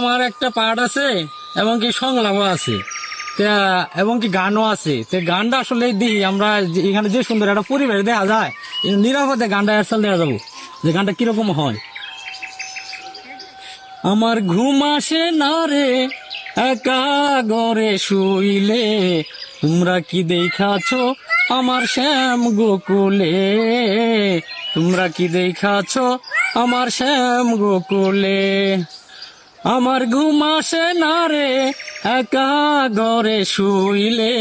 আমার একটা পার্ট আছে এবং কি সংলাপও আছে। এবং কি গানও আছে। তো গানটা আসলে দিই, আমরা এখানে যে সুন্দর একটা পরিবেশ দেখা যায় নিরাপদে গানটা এরসাল দেওয়া যাব, যে গানটা কীরকম হয়। আমার ঘুম আসে না রে, একা গড়ে শুইলে, তোমরা কি দেখাছো আমার শ্যাম গোকুলে? তোমরা কি দেখাছো আমার শ্যাম গোকুলে? আমার ঘুম আসে না রে, একা ঘরে শুইলে।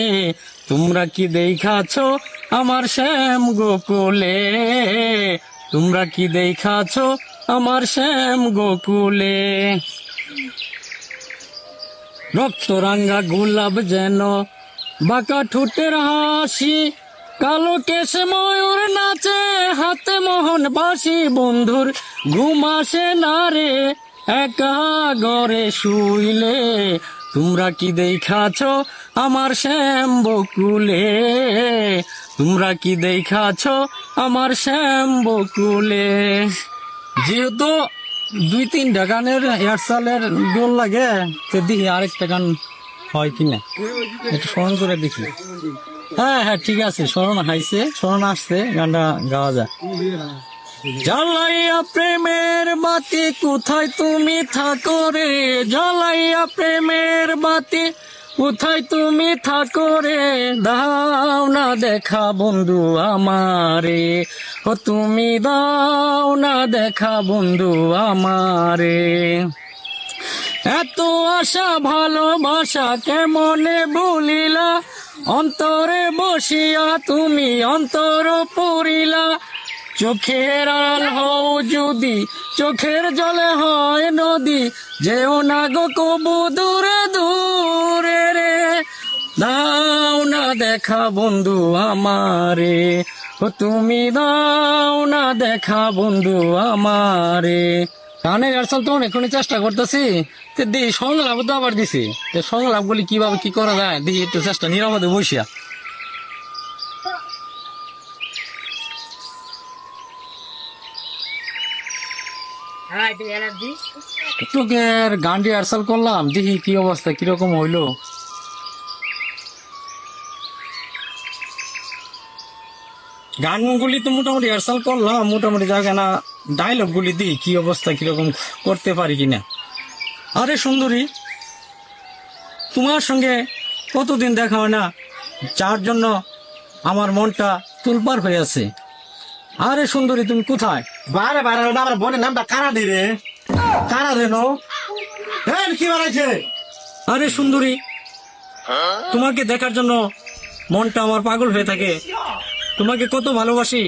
তোমরা কি দেখাছ আমার শ্যাম গোকুলে? তোমরা কি দেখাছো আমার শ্যাম গোকুলে? রক্তরাঙ্গা গোলাপ যেন বাঁকা ঠোঁটের হাসি, কালো কেশে ময়ূর নাচে হাতে মোহন বাসি বন্ধুর ঘুম আসে না রে একা ঘরে শুইলে তোমরা কি দেখাছ আমার শ্যাম বকুলে তোমরা কি দেখাছ আমার শ্যাম বকুলে যেহেতু দুই তিনটা গানের এয়ারসালের দোল লাগে, তো দেখি আরেকটা গান হয় কিনা। একটু স্মরণ করে দেখি। হ্যাঁ হ্যাঁ ঠিক আছে, স্মরণ হাইছে স্মরণ আসছে, গানটা গাওয়া যায় জ্বালাইয়া প্রেমের বাতি, কোথায় তুমি থাকো রে? জ্বালাইয়া প্রেমের বাতি, কোথায় তুমি থাকো রে? দাও না দেখা বন্ধু আমারে। ও তুমি দাও না দেখা বন্ধু আমারে। এত আশা, ভালোবাসা কেমনে ভুলিলা? অন্তরে বসিয়া তুমি অন্তর পড়িলা। চোখের আল হও যদি, চোখের জলে হয় নদী। যেও না গো কবু দূরে দূরে রে। দাও না দেখা বন্ধু আমারে। ও তুমি দাও না দেখা বন্ধু আমারে। গানের আসল তো এখনই চেষ্টা করতেছি। তো দি সংলাপ তো আবার দিছি। তো সংলাপ গুলি কীভাবে কি করা যায়? দি একটু চেষ্টা, নিরাপদে বসিয়া। তোকের গান রিহার্সাল করলাম, দেখি কি অবস্থা কীরকম হইল? গানগুলি তো মোটামুটি রিহার্সাল করলাম, মোটামুটি জায়গা না ডায়লগ গুলি দিই, কি অবস্থা কীরকম করতে পারি কিনা। আরে সুন্দরী, তোমার সঙ্গে কতদিন দেখা হয় না? যার জন্য আমার মনটা তুলপার হয়ে আছে। আরে সুন্দরী তুমি কোথায়? বারে বারে আমার বোনের নামটা কারা দি রে। কারা রে নো কি বানাইছে? আরে সুন্দরী তোমাকে দেখার জন্য মনটা আমার পাগল হয়ে থাকে। তোমাকে কত ভালোবাসি।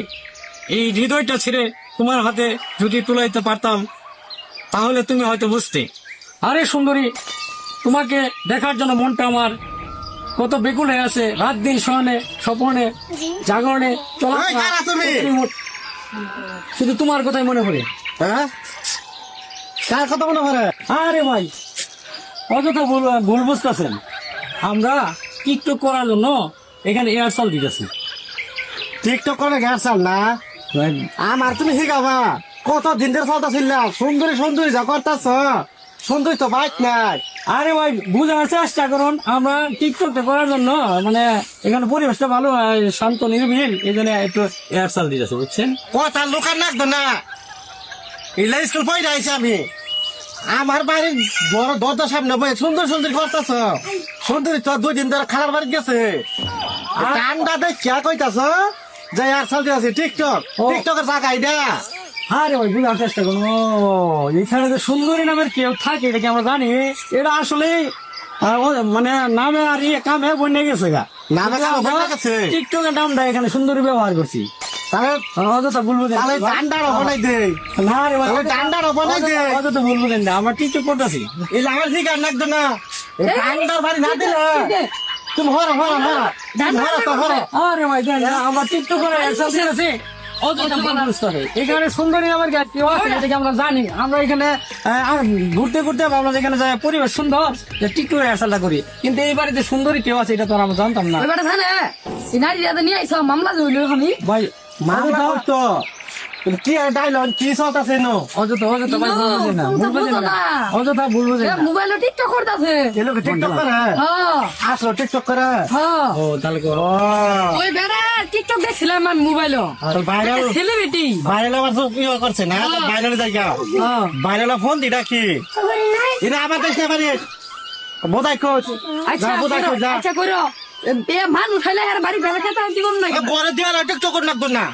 এই হৃদয়টা ছেড়ে তোমার হাতে যদি তুলাইতে পারতাম তাহলে তুমি হয়তো বুঝতে। আরে সুন্দরী তোমাকে দেখার জন্য মনটা আমার কত বেকুল হয়ে আছে। রাত দিন শয়নে স্বপনে জাগরণে চলা তুমি? শুধু তোমার কথাই মনে পড়ে। হ্যাঁ? কার কথা মনে পড়ে? আরে ভাই অযথা ভুল ভুল বুঝতেছেন। আমরা টিকটক করার জন্য এখানে এয়ারসল দিতেছি। টিকটক করে এয়ারসল না? আমার তুমি শিখাবা। কত দিন ধরে চলতেছিল? সুন্দরী সুন্দরী যা করতেছ। সুন্দরী তো বাইক নাই। আরে ভাই বুঝার চেষ্টা করুন আমরা টিকটকটা করার জন্য মানে এখানে পরিবেশটা ভালো শান্ত নির্বিল এই জন্য একটু এয়ারসেল দিতেছে বুঝছেন? কথা লোকার নাকতো না। এলা স্কুল পড়ে আইছি আমি। আমার বাড়ির বড় দরজার সামনে বই সুন্দর সুন্দর করতেছ। সুন্দরী তো দুই দিন ধরে খালার বাড়ি গেছে। কান্দা দেখ কে কইতাছ যে চলতে আছে টিকটক। টিকটকের জায়গায় দে আরে ভাই বুঝার চেষ্টা করুন এখানে যে সুন্দরী নামের কেউ থাকে এটা কি আমরা জানি? এটা আসলে মানে নামে আর ইয়ে কামে বনে গেছে গা। টিকটকের নামটা এখানে সুন্দরী ব্যবহার করছি। আমরা টিকটক করতেছি। আমার টিকটক করে এখানে সুন্দরী নামের কেউ আছে এটাকে আমরা জানি? আমরা এখানে ঘুরতে ঘুরতে আমরা যেখানে যাই পরিবেশ সুন্দর যে টিকটক এক্সারসাইজ করি। কিন্তু এই বাড়িতে সুন্দরী কেউ আছে এটা তো আমরা জানতাম না। সিনারি নিয়ে আইসা মামলা জইল আমি ভাই মামলা করতো কি আর ডাইলগ কি নো অযথা অযথা ভাই ভুল না অযথা ভুল না। মোবাইলে টিকটক করতেছে। এ লোক টিকটক করে? হ্যাঁ আসলো টিকটক করে? হ্যাঁ ও তাহলে কো ওই বেড়া টিকটক দেখছিলাম আমি মোবাইলে ভাইরাল সেলিব্রিটি ভাইরাল আবার তো ইয়ে করছে না? ভাইরাল জায়গা হ্যাঁ ভাইরাল ফোন দিটা কি? এটা আমার দেশ না পারি বোধাই কোচ আচ্ছা বোধাই কোচ আচ্ছা করো। এ মানুষ হইলে আর বাড়ি বেড়া খেতে নাই। ঘরে দেওয়ার টিকটক না।